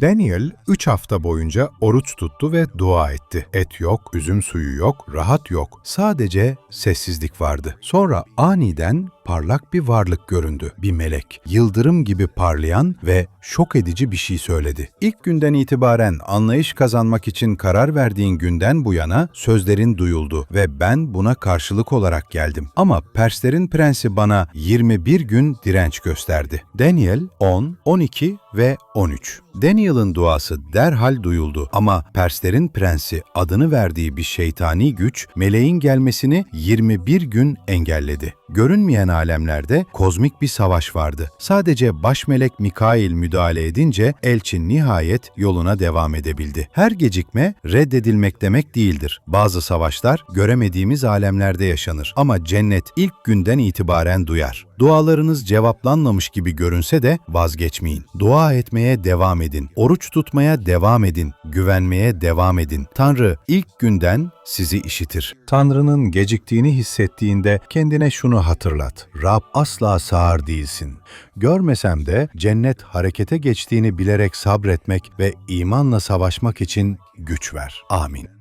Daniel 3 hafta boyunca oruç tuttu ve dua etti. Et yok, üzüm suyu yok, rahat yok. Sadece sessizlik vardı. Sonra aniden parlak bir varlık göründü. Bir melek. Yıldırım gibi parlayan ve şok edici bir şey söyledi. İlk günden itibaren anlayış kazanmak için karar verdiğin günden bu yana sözlerin duyuldu ve ben buna karşılık olarak geldim. Ama Perslerin prensi bana 21 gün direnç gösterdi. Daniel 10, 12 ve 13. Daniel'ın duası derhal duyuldu ama Perslerin prensi adını verdiği bir şeytani güç meleğin gelmesini 21 gün engelledi. Görünmeyen alemlerde kozmik bir savaş vardı. Sadece baş melek Mikail müdahale edince elçi nihayet yoluna devam edebildi. Her gecikme reddedilmek demek değildir. Bazı savaşlar göremediğimiz alemlerde yaşanır ama cennet ilk günden itibaren duyar. Dualarınız cevaplanmamış gibi görünse de vazgeçmeyin. Dua etmeye devam edin. Oruç tutmaya devam edin. Güvenmeye devam edin. Tanrı ilk günden sizi işitir. Tanrı'nın geciktiğini hissettiğinde kendine şunu hatırlat. Rab asla sağır değilsin. Görmesem de cennet harekete geçtiğini bilerek sabretmek ve imanla savaşmak için güç ver. Amin.